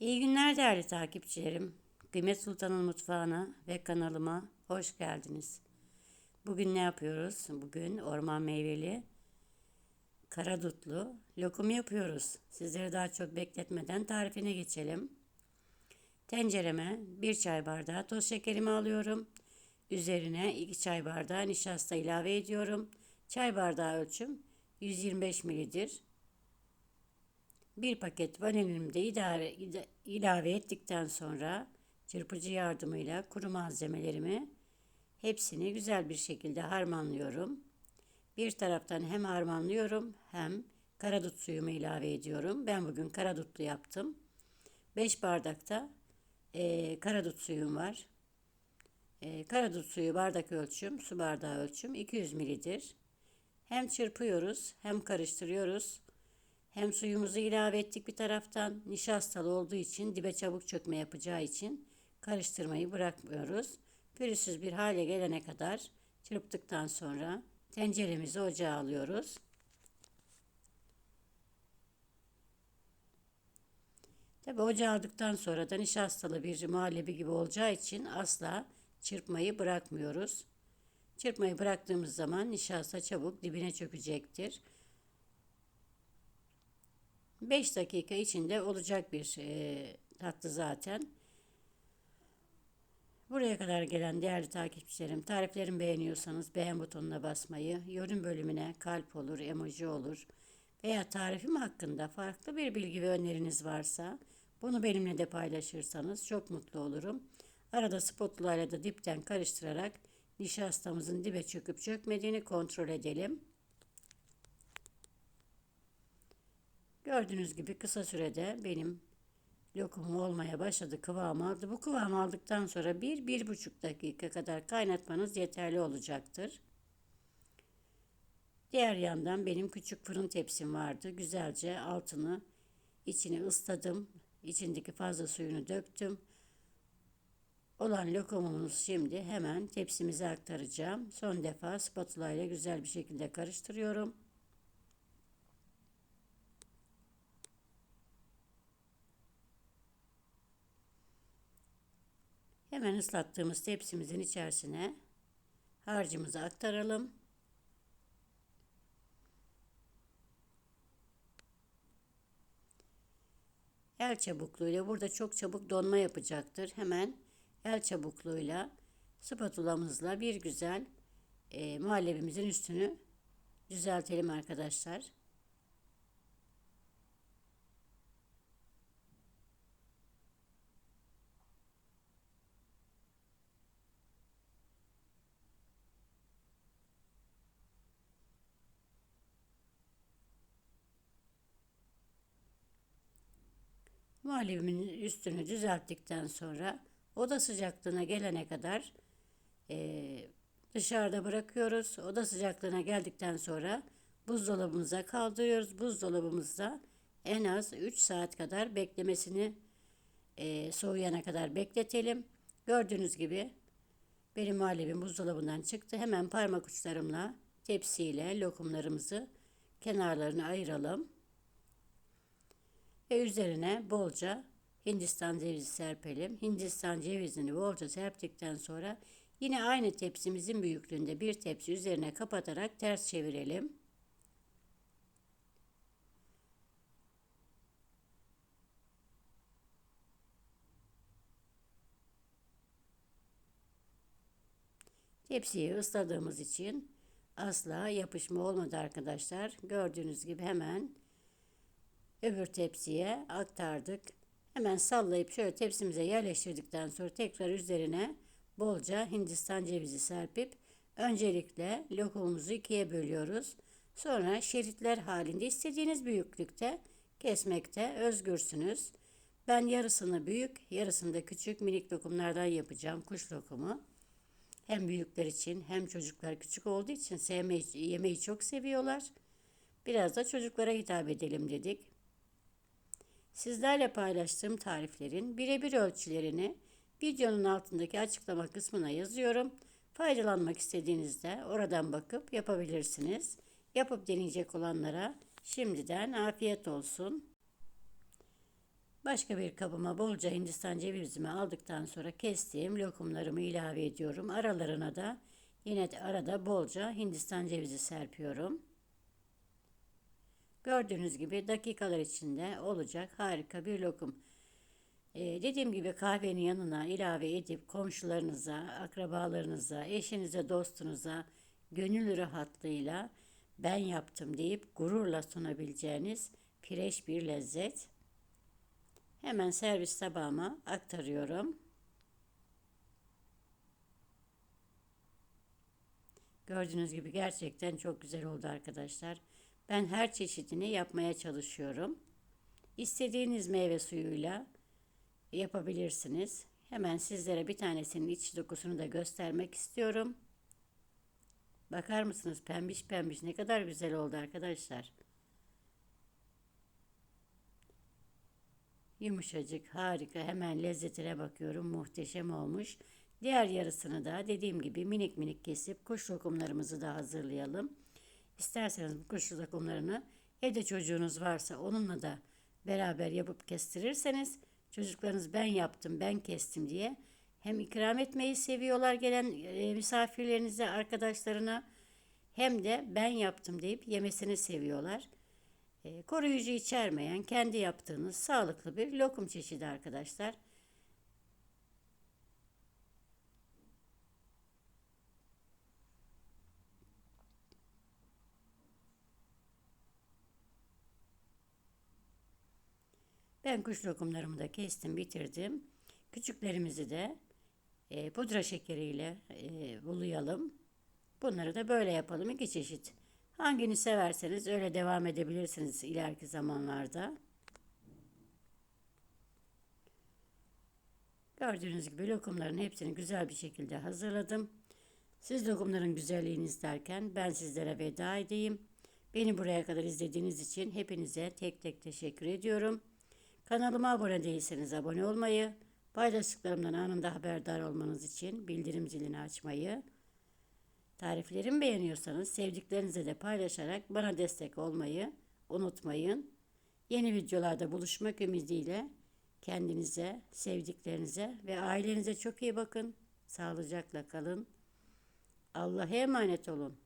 İyi günler değerli takipçilerim. Kıymet Sultan'ın mutfağına ve kanalıma hoş geldiniz. Bugün ne yapıyoruz? Bugün orman meyveli karadutlu lokum yapıyoruz. Sizleri daha çok bekletmeden tarifine geçelim. Tencereme 1 çay bardağı toz şekerimi alıyorum. Üzerine 2 çay bardağı nişasta ilave ediyorum. Çay bardağı ölçüm 125 mlidir. Bir paket vanilimi de idare, ilave ettikten sonra çırpıcı yardımıyla kuru malzemelerimi hepsini güzel bir şekilde harmanlıyorum. Bir taraftan hem harmanlıyorum hem karadut suyumu ilave ediyorum. Ben bugün karadutlu yaptım. 5 bardakta e, karadut suyum var. E, karadut suyu bardak ölçüm, su bardağı ölçüm 200 mlidir. Hem çırpıyoruz hem karıştırıyoruz. Hem suyumuzu ilave ettik bir taraftan. Nişastalı olduğu için dibe çabuk çökme yapacağı için karıştırmayı bırakmıyoruz. Pürüzsüz bir hale gelene kadar çırptıktan sonra tenceremizi ocağa alıyoruz. Tabi ocağa aldıktan sonra da nişastalı bir muhallebi gibi olacağı için asla çırpmayı bırakmıyoruz. Çırpmayı bıraktığımız zaman nişasta çabuk dibine çökecektir. 5 dakika içinde olacak bir e, tatlı zaten. Buraya kadar gelen değerli takipçilerim, tariflerimi beğeniyorsanız beğen butonuna basmayı, yorum bölümüne kalp olur, emoji olur veya tarifim hakkında farklı bir bilgi ve öneriniz varsa bunu benimle de paylaşırsanız çok mutlu olurum. Arada spatula ile de dipten karıştırarak nişastamızın dibe çöküp çökmediğini kontrol edelim. Gördüğünüz gibi kısa sürede benim lokumum olmaya başladı, kıvam aldı. Bu kıvam aldıktan sonra 1-1,5 dakika kadar kaynatmanız yeterli olacaktır. Diğer yandan benim küçük fırın tepsim vardı. Güzelce altını, içini ısladım. İçindeki fazla suyunu döktüm. Olan lokumumuzu şimdi hemen tepsimize aktaracağım. Son defa spatula ile güzel bir şekilde karıştırıyorum. Hemen ıslattığımız tepsimizin içerisine harcımızı aktaralım. El çabukluğuyla burada çok çabuk donma yapacaktır. Hemen el çabukluğuyla spatulamızla bir güzel e, muhallebimizin üstünü düzeltelim arkadaşlar. Muhallebimin üstünü düzelttikten sonra oda sıcaklığına gelene kadar e, dışarıda bırakıyoruz. Oda sıcaklığına geldikten sonra buzdolabımıza kaldırıyoruz. Buzdolabımızda en az 3 saat kadar beklemesini e, soğuyana kadar bekletelim. Gördüğünüz gibi benim muhallebim buzdolabından çıktı. Hemen parmak uçlarımla tepsiyle lokumlarımızı kenarlarını ayıralım. Ve üzerine bolca Hindistan cevizi serpelim. Hindistan cevizini bolca serptikten sonra yine aynı tepsimizin büyüklüğünde bir tepsi üzerine kapatarak ters çevirelim. Tepsiyi ısladığımız için asla yapışma olmadı arkadaşlar. Gördüğünüz gibi hemen öbür tepsiye aktardık. Hemen sallayıp şöyle tepsimize yerleştirdikten sonra tekrar üzerine bolca Hindistan cevizi serpip öncelikle lokumumuzu ikiye bölüyoruz. Sonra şeritler halinde istediğiniz büyüklükte kesmekte özgürsünüz. Ben yarısını büyük, yarısını da küçük minik lokumlardan yapacağım. Kuş lokumu. Hem büyükler için hem çocuklar küçük olduğu için sevmeyi, yemeği çok seviyorlar. Biraz da çocuklara hitap edelim dedik. Sizlerle paylaştığım tariflerin birebir ölçülerini videonun altındaki açıklama kısmına yazıyorum. Faydalanmak istediğinizde oradan bakıp yapabilirsiniz. Yapıp deneyecek olanlara şimdiden afiyet olsun. Başka bir kabıma bolca Hindistan cevizimi aldıktan sonra kestiğim lokumlarımı ilave ediyorum. Aralarına da yine arada bolca Hindistan cevizi serpiyorum. Gördüğünüz gibi dakikalar içinde olacak harika bir lokum. Ee, dediğim gibi kahvenin yanına ilave edip komşularınıza, akrabalarınıza, eşinize, dostunuza gönül rahatlığıyla ben yaptım deyip gururla sunabileceğiniz fresh bir lezzet. Hemen servis tabağıma aktarıyorum. Gördüğünüz gibi gerçekten çok güzel oldu arkadaşlar. Ben her çeşidini yapmaya çalışıyorum. İstediğiniz meyve suyuyla yapabilirsiniz. Hemen sizlere bir tanesinin iç dokusunu da göstermek istiyorum. Bakar mısınız pembiş pembiş ne kadar güzel oldu arkadaşlar. Yumuşacık harika hemen lezzetine bakıyorum muhteşem olmuş. Diğer yarısını da dediğim gibi minik minik kesip kuş lokumlarımızı da hazırlayalım. İsterseniz bu kuş lokumlarını evde çocuğunuz varsa onunla da beraber yapıp kestirirseniz çocuklarınız ben yaptım ben kestim diye hem ikram etmeyi seviyorlar gelen e, misafirlerinize arkadaşlarına hem de ben yaptım deyip yemesini seviyorlar. E, koruyucu içermeyen kendi yaptığınız sağlıklı bir lokum çeşidi arkadaşlar. Ben kuş lokumlarımı da kestim, bitirdim. Küçüklerimizi de e, pudra şekeriyle e, bulayalım. Bunları da böyle yapalım. iki çeşit. Hangini severseniz öyle devam edebilirsiniz ileriki zamanlarda. Gördüğünüz gibi lokumların hepsini güzel bir şekilde hazırladım. Siz lokumların güzelliğini isterken ben sizlere veda edeyim. Beni buraya kadar izlediğiniz için hepinize tek tek teşekkür ediyorum. Kanalıma abone değilseniz abone olmayı, paylaştıklarımdan anında haberdar olmanız için bildirim zilini açmayı, tariflerimi beğeniyorsanız sevdiklerinize de paylaşarak bana destek olmayı unutmayın. Yeni videolarda buluşmak ümidiyle kendinize, sevdiklerinize ve ailenize çok iyi bakın. Sağlıcakla kalın. Allah'a emanet olun.